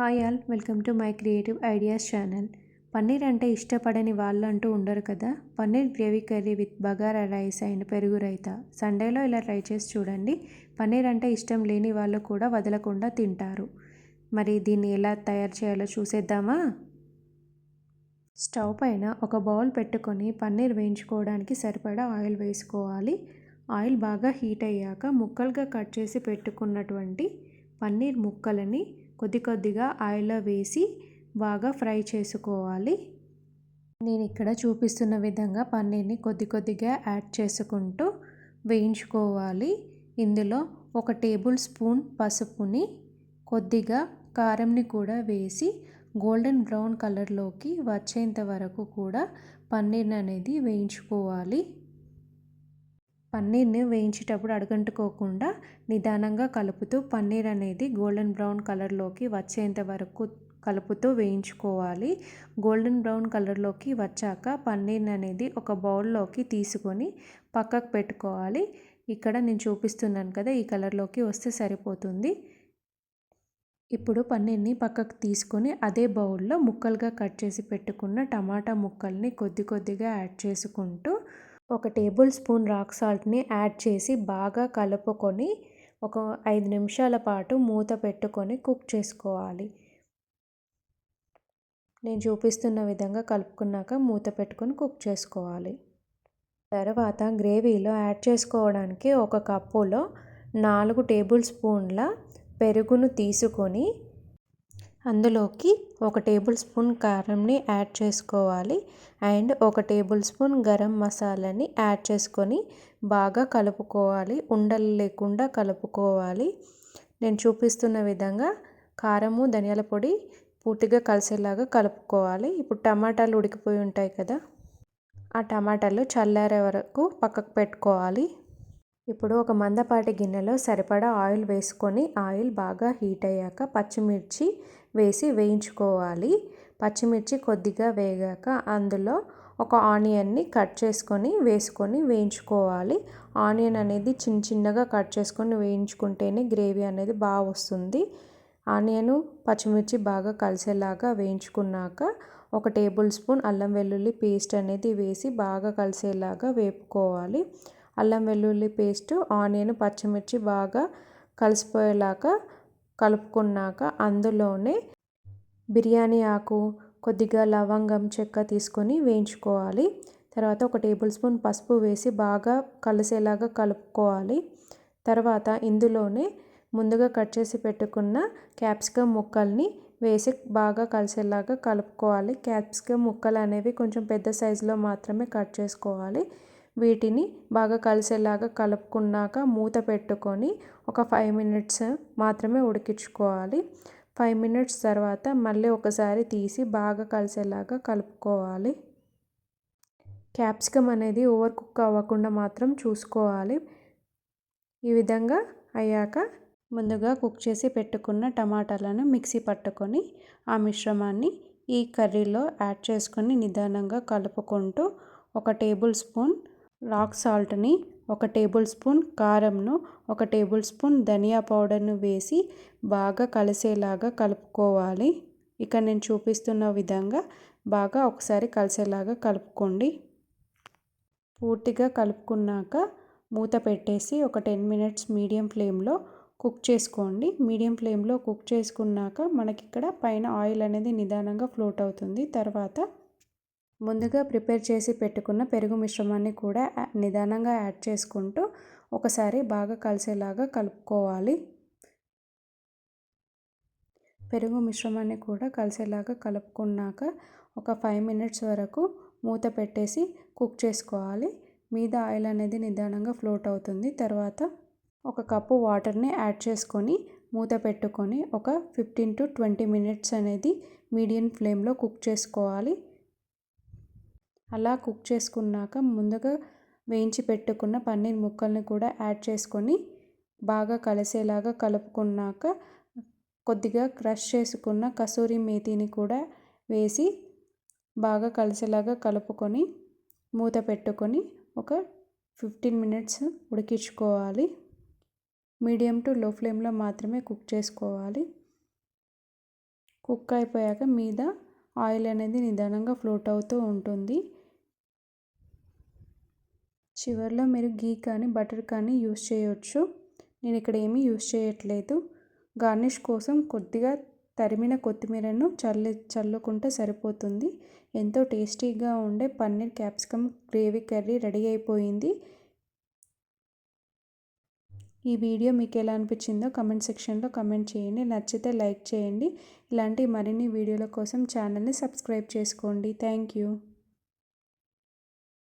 Hi all welcome to my creative ideas channel. Paneer అంటే ఇష్టపడని వాళ్ళు అంటూ ఉండరు కదా? Paneer gravy curry with bagara rice and పెరుగు రైత? సండేలో ఇలా ట్రై చేసి చూడండి. పన్నీర్ అంటే ఇష్టం లేని వాళ్ళు కూడా వదలకుండా తింటారు. మరి దీన్ని ఎలా తయారు చేయాలో చూసేద్దామా? స్టవ్ పైన ఒక బౌల్ పెట్టుకొని పన్నీర్ వేయించుకోవడానికి సరిపడా ఆయిల్ వేసుకోవాలి. ఆయిల్ బాగా హీట్ అయ్యాక ముక్కలుగా కట్ చేసి పెట్టుకున్నటువంటి పన్నీర్ ముక్కలని కొద్ది కొద్దిగా ఆయిల్లో వేసి బాగా ఫ్రై చేసుకోవాలి. నేను ఇక్కడ చూపిస్తున్న విధంగా పన్నీర్ని కొద్ది కొద్దిగా యాడ్ చేసుకుంటూ వేయించుకోవాలి. ఇందులో ఒక టేబుల్ స్పూన్ పసుపుని కొద్దిగా కారంని కూడా వేసి గోల్డెన్ బ్రౌన్ కలర్లోకి వచ్చేంత వరకు కూడా పన్నీర్ని అనేది వేయించుకోవాలి. పన్నీర్ని వేయించేటప్పుడు అడగంటుకోకుండా నిదానంగా కలుపుతూ పన్నీర్ అనేది గోల్డెన్ బ్రౌన్ కలర్లోకి వచ్చేంత వరకు కలుపుతూ వేయించుకోవాలి. గోల్డెన్ బ్రౌన్ కలర్లోకి వచ్చాక పన్నీర్ అనేది ఒక బౌల్లోకి తీసుకొని పక్కకు పెట్టుకోవాలి. ఇక్కడ నేను చూపిస్తున్నాను కదా ఈ కలర్లోకి వస్తే సరిపోతుంది. ఇప్పుడు పన్నీర్ని పక్కకు తీసుకొని అదే బౌల్లో ముక్కలుగా కట్ చేసి పెట్టుకున్న టమాటా ముక్కల్ని కొద్ది కొద్దిగా యాడ్ చేసుకుంటూ ఒక టేబుల్ స్పూన్ రాక్ సాల్ట్ని యాడ్ చేసి బాగా కలుపుకొని ఒక ఐదు నిమిషాల పాటు మూత పెట్టుకొని కుక్ చేసుకోవాలి. నేను చూపిస్తున్న విధంగా కలుపుకున్నాక మూత పెట్టుకొని కుక్ చేసుకోవాలి. తర్వాత గ్రేవీలో యాడ్ చేసుకోవడానికి ఒక కప్పులో నాలుగు టేబుల్ స్పూన్ల పెరుగును తీసుకొని అందులోకి ఒక టేబుల్ స్పూన్ కారంని యాడ్ చేసుకోవాలి. అండ్ ఒక టేబుల్ స్పూన్ గరం మసాలాని యాడ్ చేసుకొని బాగా కలుపుకోవాలి. ఉండలు లేకుండా కలుపుకోవాలి. నేను చూపిస్తున్న విధంగా కారము ధనియాల పొడి పూర్తిగా కలిసేలాగా కలుపుకోవాలి. ఇప్పుడు టమాటాలు ఉడికిపోయి ఉంటాయి కదా ఆ టమాటాలు చల్లారే వరకు పక్కకు పెట్టుకోవాలి. ఇప్పుడు ఒక మందపాటి గిన్నెలో సరిపడా ఆయిల్ వేసుకొని ఆయిల్ బాగా హీట్ అయ్యాక పచ్చిమిర్చి వేసి వేయించుకోవాలి. పచ్చిమిర్చి కొద్దిగా వేగాక అందులో ఒక ఆనియన్ని కట్ చేసుకొని వేసుకొని వేయించుకోవాలి. ఆనియన్ అనేది చిన్న చిన్నగా కట్ చేసుకొని వేయించుకుంటేనే గ్రేవీ అనేది బాగా వస్తుంది. ఆనియన్ పచ్చిమిర్చి బాగా కలిసేలాగా వేయించుకున్నాక ఒక టేబుల్ స్పూన్ అల్లం వెల్లుల్లి పేస్ట్ అనేది వేసి బాగా కలిసేలాగా వేపుకోవాలి. అల్లం వెల్లుల్లి పేస్టు ఆనియన్ పచ్చిమిర్చి బాగా కలిసిపోయేలాగా కలుపుకున్నాక అందులోనే బిర్యానీ ఆకు కొద్దిగా లవంగం చెక్క తీసుకొని వేయించుకోవాలి. తర్వాత ఒక టేబుల్ స్పూన్ పసుపు వేసి బాగా కలిసేలాగా కలుపుకోవాలి. తర్వాత ఇందులోనే ముందుగా కట్ చేసి పెట్టుకున్న క్యాప్సికమ్ ముక్కల్ని వేసి బాగా కలిసేలాగా కలుపుకోవాలి. క్యాప్సికమ్ ముక్కలు అనేవి కొంచెం పెద్ద సైజులో మాత్రమే కట్ చేసుకోవాలి. వీటిని బాగా కలిసేలాగా కలుపుకున్నాక మూత పెట్టుకొని ఒక ఫైవ్ మినిట్స్ మాత్రమే ఉడికించుకోవాలి. ఫైవ్ మినిట్స్ తర్వాత మళ్ళీ ఒకసారి తీసి బాగా కలిసేలాగా కలుపుకోవాలి. క్యాప్సికమ్ అనేది ఓవర్ కుక్ అవ్వకుండా మాత్రం చూసుకోవాలి. ఈ విధంగా అయ్యాక ముందుగా కుక్ చేసి పెట్టుకున్న టమాటాలను మిక్సీ పట్టుకొని ఆ మిశ్రమాన్ని ఈ కర్రీలో యాడ్ చేసుకొని నిదానంగా కలుపుకుంటూ ఒక టేబుల్ స్పూన్ రాక్ సాల్ట్ని ఒక టేబుల్ స్పూన్ కారంను ఒక టేబుల్ స్పూన్ ధనియా పౌడర్ను వేసి బాగా కలిసేలాగా కలుపుకోవాలి. ఇక్కడ నేను చూపిస్తున్న విధంగా బాగా ఒకసారి కలిసేలాగా కలుపుకోండి. పూర్తిగా కలుపుకున్నాక మూత పెట్టేసి ఒక టెన్ మినిట్స్ మీడియం ఫ్లేమ్లో కుక్ చేసుకోండి. మీడియం ఫ్లేమ్లో కుక్ చేసుకున్నాక మనకి ఇక్కడ పైన ఆయిల్ అనేది నిదానంగా ఫ్లోట్ అవుతుంది. తర్వాత ముందుగా ప్రిపేర్ చేసి పెట్టుకున్న పెరుగు మిశ్రమాన్ని కూడా నిదానంగా యాడ్ చేసుకుంటూ ఒకసారి బాగా కలిసేలాగా కలుపుకోవాలి. పెరుగు మిశ్రమాన్ని కూడా కలిసేలాగా కలుపుకున్నాక ఒక ఫైవ్ మినిట్స్ వరకు మూత పెట్టేసి కుక్ చేసుకోవాలి. మీద ఆయిల్ అనేది నిదానంగా ఫ్లోట్ అవుతుంది. తర్వాత ఒక కప్పు వాటర్ని యాడ్ చేసుకొని మూత పెట్టుకొని ఒక ఫిఫ్టీన్ టు ట్వంటీ మినిట్స్ అనేది మీడియం ఫ్లేమ్లో కుక్ చేసుకోవాలి. అలా కుక్ చేసుకున్నాక ముందుగా వేయించి పెట్టుకున్న పన్నీర్ ముక్కల్ని కూడా యాడ్ చేసుకొని బాగా కలిసేలాగా కలుపుకున్నాక కొద్దిగా క్రష్ చేసుకున్న కసూరి మేతిని కూడా వేసి బాగా కలిసేలాగా కలుపుకొని మూత పెట్టుకొని ఒక ఫిఫ్టీన్ మినిట్స్ ఉడికించుకోవాలి. మీడియం టు లో ఫ్లేమ్లో మాత్రమే కుక్ చేసుకోవాలి. కుక్ అయిపోయాక మీద ఆయిల్ అనేది నిదానంగా ఫ్లోట్ అవుతూ ఉంటుంది. చివరిలో మీరు గీ కానీ బటర్ కానీ యూస్ చేయవచ్చు నేను ఇక్కడ ఏమీ యూస్ చేయట్లేదు. గార్నిష్ కోసం కొద్దిగా తరిమిన కొత్తిమీరను చల్లి చల్లుకుంటే సరిపోతుంది. ఎంతో టేస్టీగా ఉండే paneer capsicum gravy curry ready అయిపోయింది. ఈ వీడియో మీకు ఎలా అనిపించిందో కమెంట్ సెక్షన్లో కమెంట్ చేయండి. నచ్చితే లైక్ చేయండి. ఇలాంటి మరిన్ని వీడియోల కోసం ఛానల్ని సబ్స్క్రైబ్ చేసుకోండి. Thank you.